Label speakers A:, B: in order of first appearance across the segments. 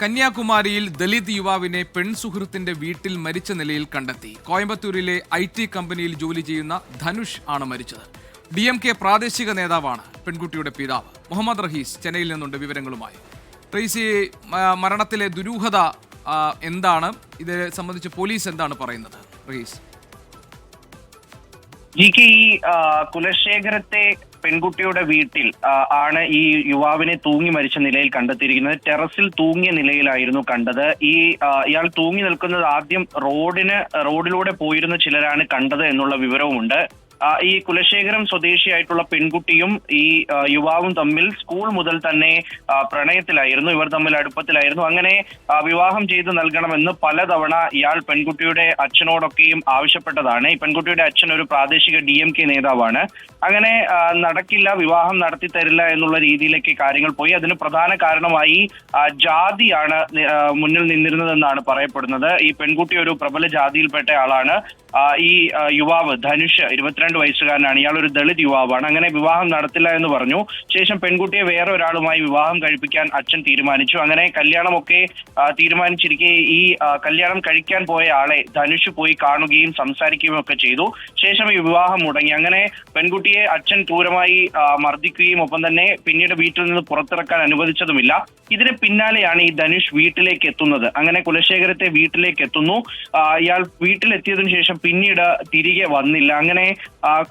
A: കന്യാകുമാരിയിൽ ദലിത് യുവാവിനെ പെൺസുഹൃത്തിന്റെ വീട്ടിൽ മരിച്ച നിലയിൽ കണ്ടെത്തി. കോയമ്പത്തൂരിലെ ഐ ടി കമ്പനിയിൽ ജോലി ചെയ്യുന്ന ധനുഷ് ആണ് മരിച്ചത്. ഡി എം കെ പ്രാദേശിക നേതാവാണ് പെൺകുട്ടിയുടെ പിതാവ്. മുഹമ്മദ് റഹീസ് ചെന്നൈയിൽ നിന്നുണ്ട് വിവരങ്ങളുമായി. റഹീസി മരണത്തിലെ ദുരൂഹത എന്താണ്? ഇത് സംബന്ധിച്ച് പോലീസ് എന്താണ് പറയുന്നത്? റഹീസ്.
B: ജി കെ ഈ കുലശേഖരത്തെ പെൺകുട്ടിയുടെ വീട്ടിൽ ആണ് ഈ യുവാവിനെ തൂങ്ങി മരിച്ച നിലയിൽ കണ്ടെത്തിയിരിക്കുന്നത്. ടെറസിൽ തൂങ്ങിയ നിലയിലായിരുന്നു കണ്ടത്. ഈ ഇയാൾ തൂങ്ങി നിൽക്കുന്നത് ആദ്യം റോഡിന് റോഡിലൂടെ പോയിരുന്ന ചിലരാണ് കണ്ടത് എന്നുള്ള വിവരവുമുണ്ട്. ഈ കുലശേഖരം സ്വദേശിയായിട്ടുള്ള പെൺകുട്ടിയും ഈ യുവാവും തമ്മിൽ സ്കൂൾ മുതൽ തന്നെ പ്രണയത്തിലായിരുന്നു. ഇവർ തമ്മിൽ അടുപ്പത്തിലായിരുന്നു. അങ്ങനെ വിവാഹം ചെയ്തു നൽകണമെന്ന് പലതവണ ഇയാൾ പെൺകുട്ടിയുടെ അച്ഛനോടൊക്കെയും ആവശ്യപ്പെട്ടതാണ്. ഈ പെൺകുട്ടിയുടെ അച്ഛൻ ഒരു പ്രാദേശിക ഡി എം കെ നേതാവാണ്. അങ്ങനെ നടക്കില്ല വിവാഹം നടത്തി തരില്ല എന്നുള്ള രീതിയിലേക്ക് കാര്യങ്ങൾ പോയി. അതിന് പ്രധാന കാരണമായി ജാതിയാണ് മുന്നിൽ നിന്നിരുന്നതെന്നാണ് പറയപ്പെടുന്നത്. ഈ പെൺകുട്ടി ഒരു പ്രബല ജാതിയിൽപ്പെട്ട ആളാണ്. ഈ യുവാവ് ധനുഷ് ഇരുപത്തിരണ്ട് വയസ്സുകാരനാണ്. ഇയാൾ ഒരു ദളിത് യുവാവാണ്. അങ്ങനെ വിവാഹം നടത്തില്ല എന്ന് പറഞ്ഞു. ശേഷം പെൺകുട്ടിയെ വേറെ ഒരാളുമായി വിവാഹം കഴിപ്പിക്കാൻ അച്ഛൻ തീരുമാനിച്ചു. അങ്ങനെ കല്യാണമൊക്കെ തീരുമാനിച്ചിരിക്കെ ഈ കല്യാണം കഴിക്കാൻ പോയ ആളെ ധനുഷ് പോയി കാണുകയും സംസാരിക്കുകയും ഒക്കെ ചെയ്തു. ശേഷം ഈ വിവാഹം മുടങ്ങി. അങ്ങനെ പെൺകുട്ടിയെ അച്ഛൻ ക്രൂരമായി മർദ്ദിക്കുകയും ഒപ്പം തന്നെ പിന്നീട് വീട്ടിൽ നിന്ന് പുറത്തിറക്കാൻ അനുവദിച്ചതുമില്ല. ഇതിന് പിന്നാലെയാണ് ഈ ധനുഷ് വീട്ടിലേക്ക് എത്തുന്നത്. അങ്ങനെ കുലശേഖരത്തെ വീട്ടിലേക്ക് എത്തുന്നു. ഇയാൾ വീട്ടിലെത്തിയതിനു ശേഷം പിന്നീട് തിരികെ വന്നില്ല. അങ്ങനെ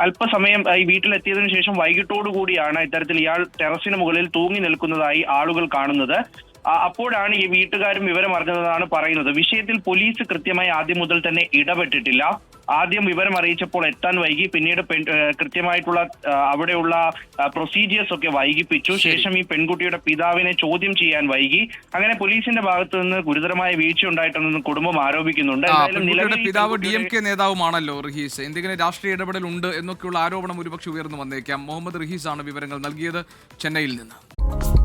B: അല്പസമയം ഈ വീട്ടിലെത്തിയതിനു ശേഷം വൈകിട്ടോടു കൂടിയാണ് ഇത്തരത്തിൽ ഇയാൾ ടെറസിന് മുകളിൽ തൂങ്ങി നിൽക്കുന്നതായി ആളുകൾ കാണുന്നത്. അപ്പോഴാണ് ഈ വീട്ടുകാരും വിവരം അറിഞ്ഞതെന്നാണ് പറയുന്നത്. വിഷയത്തിൽ പോലീസ് കൃത്യമായി ആദ്യം മുതൽ തന്നെ ഇടപെട്ടിട്ടില്ല. ആദ്യം വിവരം അറിയിച്ചപ്പോൾ എത്താൻ വൈകി. പിന്നീട് പെൺ- കൃത്യമായിട്ടുള്ള അവിടെയുള്ള പ്രൊസീജിയേഴ്സ് ഒക്കെ വൈകിപ്പിച്ചു. ശേഷം ഈ പെൺകുട്ടിയുടെ പിതാവിനെ ചോദ്യം ചെയ്യാൻ വൈകി. അങ്ങനെ പോലീസിന്റെ ഭാഗത്തു നിന്ന് ഗുരുതരമായ വീഴ്ച ഉണ്ടായിട്ടുണ്ടെന്ന് കുടുംബം ആരോപിക്കുന്നുണ്ട്.
A: പിതാവ് ഡി എം കെ നേതാവുമാണല്ലോ റഹീസ്. എന്തെങ്കിലും രാഷ്ട്രീയ ഇടപെടൽ ഉണ്ട് എന്നൊക്കെയുള്ള ആരോപണം ഒരുപക്ഷെ ഉയർന്നു വന്നേക്കാം. മുഹമ്മദ് റഹീസ് ആണ് വിവരങ്ങൾ നൽകിയത് ചെന്നൈയിൽ നിന്ന്.